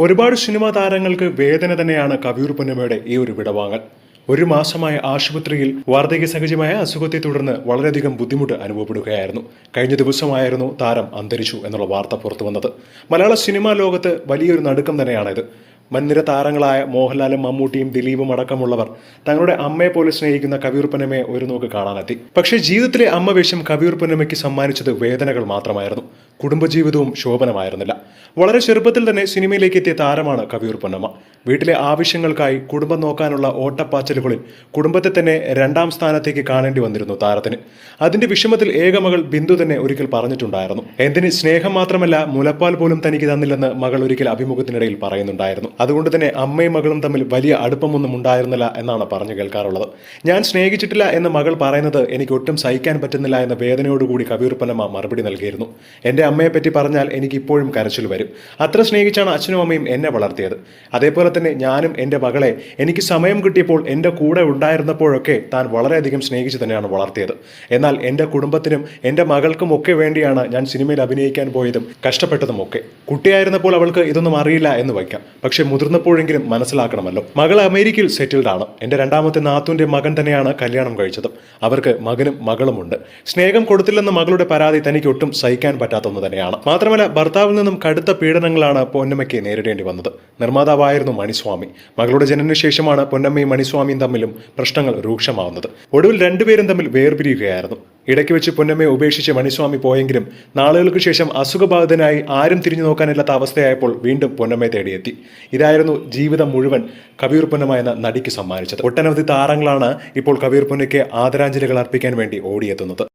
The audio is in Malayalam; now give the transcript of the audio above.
ഒരുപാട് സിനിമാ താരങ്ങൾക്ക് വേദന തന്നെയാണ് കവിയൂർ പൊന്നമ്മയുടെ ഈ ഒരു വിടവാങ്ങൽ. ഒരു മാസമായ ആശുപത്രിയിൽ വാർദ്ധക്യ സഹജമായ അസുഖത്തെ തുടർന്ന് വളരെയധികം ബുദ്ധിമുട്ട് അനുഭവപ്പെടുകയായിരുന്നു. കഴിഞ്ഞ ദിവസമായിരുന്നു താരം അന്തരിച്ചു എന്നുള്ള വാർത്ത പുറത്തു വന്നത്. മലയാള സിനിമാ ലോകത്ത് വലിയൊരു നടുക്കം തന്നെയാണിത്. മൻനിര താരങ്ങളായ മോഹൻലാലും മമ്മൂട്ടിയും ദിലീപും അടക്കമുള്ളവർ തങ്ങളുടെ അമ്മയെ പോലെ സ്നേഹിക്കുന്ന കവിയൂർ പൊന്നമ്മയെ ഒരു നോക്ക് കാണാനെത്തി. പക്ഷേ ജീവിതത്തിലെ അമ്മ വേഷം കവിയൂർ പൊന്നമ്മയ്ക്ക് സമ്മാനിച്ചത് വേദനകൾ മാത്രമായിരുന്നു. കുടുംബജീവിതവും ശോഭനമായിരുന്നില്ല. വളരെ ചെറുപ്പത്തിൽ തന്നെ സിനിമയിലേക്ക് എത്തിയ താരമാണ് കവിയൂർ പൊന്നമ്മ. വീട്ടിലെ ആവശ്യങ്ങൾക്കായി കുടുംബം നോക്കാനുള്ള ഓട്ടപ്പാച്ചലുകളിൽ കുടുംബത്തെ തന്നെ രണ്ടാം സ്ഥാനത്തേക്ക് കാണേണ്ടി വന്നിരുന്നു താരത്തിന്. അതിന്റെ വിഷമത്തിൽ ഏകമകൾ ബിന്ദു തന്നെ ഒരിക്കൽ പറഞ്ഞിട്ടുണ്ടായിരുന്നു. എന്തിന് സ്നേഹം മാത്രമല്ല മുലപ്പാൽ പോലും തനിക്ക് തന്നില്ലെന്ന് മകൾ ഒരിക്കൽ അഭിമുഖത്തിനിടയിൽ പറയുന്നുണ്ടായിരുന്നു. അതുകൊണ്ട് തന്നെ അമ്മയും മകളും തമ്മിൽ വലിയ അടുപ്പമൊന്നും ഉണ്ടായിരുന്നില്ല എന്നാണ് പറഞ്ഞു കേൾക്കാറുള്ളത്. ഞാൻ സ്നേഹിച്ചിട്ടില്ല എന്ന് മകൾ പറയുന്നത് എനിക്ക് ഒട്ടും സഹിക്കാൻ പറ്റുന്നില്ല എന്ന വേദനയോടുകൂടി കവിയൂർ പൊന്നമ്മ മറുപടി നൽകിയിരുന്നു. എന്റെ അമ്മയെപ്പറ്റി പറഞ്ഞാൽ എനിക്ക് ഇപ്പോഴും കരച്ചിൽ വരും. അത്ര സ്നേഹിച്ചാണ് അച്ഛനും അമ്മയും എന്നെ വളർത്തിയത്. അതേപോലെ തന്നെ ഞാനും എന്റെ മകളെ എനിക്ക് സമയം കിട്ടിയപ്പോൾ എന്റെ കൂടെ ഉണ്ടായിരുന്നപ്പോഴൊക്കെ താൻ വളരെയധികം സ്നേഹിച്ച് തന്നെയാണ് വളർത്തിയത്. എന്നാൽ എന്റെ കുടുംബത്തിനും എന്റെ മകൾക്കും ഒക്കെ വേണ്ടിയാണ് ഞാൻ സിനിമയിൽ അഭിനയിക്കാൻ പോയതും കഷ്ടപ്പെട്ടതും ഒക്കെ കുട്ടിയായിരുന്നപ്പോൾ അവൾക്ക് ഇതൊന്നും അറിയില്ല എന്ന് വയ്ക്കാം. പക്ഷെ മുതിർന്നപ്പോഴെങ്കിലും മനസ്സിലാക്കണമല്ലോ. മകൾ അമേരിക്കയിൽ സെറ്റിൽഡ് ആണ്. എന്റെ രണ്ടാമത്തെ നാത്തുവിന്റെ മകൻ തന്നെയാണ് കല്യാണം കഴിച്ചത്. അവർക്ക് മകനും മകളുമുണ്ട്. സ്നേഹം കൊടുത്തില്ലെന്ന മകളുടെ പരാതി തനിക്ക് ഒട്ടും സഹിക്കാൻ പറ്റാത്ത ഒന്ന് തന്നെയാണ്. മാത്രമല്ല ഭർത്താവിൽ നിന്നും കടുത്ത പീഡനങ്ങളാണ് പൊന്നമ്മയ്ക്ക് നേരിടേണ്ടി വന്നത്. നിർമ്മാതാവായിരുന്നു മണിസ്വാമി. മകളുടെ ജനനശേഷമാണ് പൊന്നമ്മയും മണിസ്വാമിയും തമ്മിലും പ്രശ്നങ്ങൾ രൂക്ഷമാവുന്നത്. ഒടുവിൽ രണ്ടുപേരും തമ്മിൽ വേർപിരിയുകയായിരുന്നു. ഇടയ്ക്ക് വെച്ച് പൊന്നമ്മയെ ഉപേക്ഷിച്ച് മണിസ്വാമി പോയെങ്കിലും നാളുകൾക്ക് ശേഷം അസുഖബാധിതനായി ആരും തിരിഞ്ഞു നോക്കാനില്ലാത്ത അവസ്ഥയായപ്പോൾ വീണ്ടും പൊന്നമ്മയെ തേടിയെത്തി. ഇതായിരുന്നു ജീവിതം മുഴുവൻ കബീർ പൊന്നമ്മ എന്ന നടിക്ക് സമ്മാനിച്ചത്. ഒട്ടനവധി താരങ്ങളാണ് ഇപ്പോൾ കബീർ പൊന്നയ്ക്ക് ആദരാഞ്ജലികൾ അർപ്പിക്കാൻ വേണ്ടി ഓടിയെത്തുന്നത്.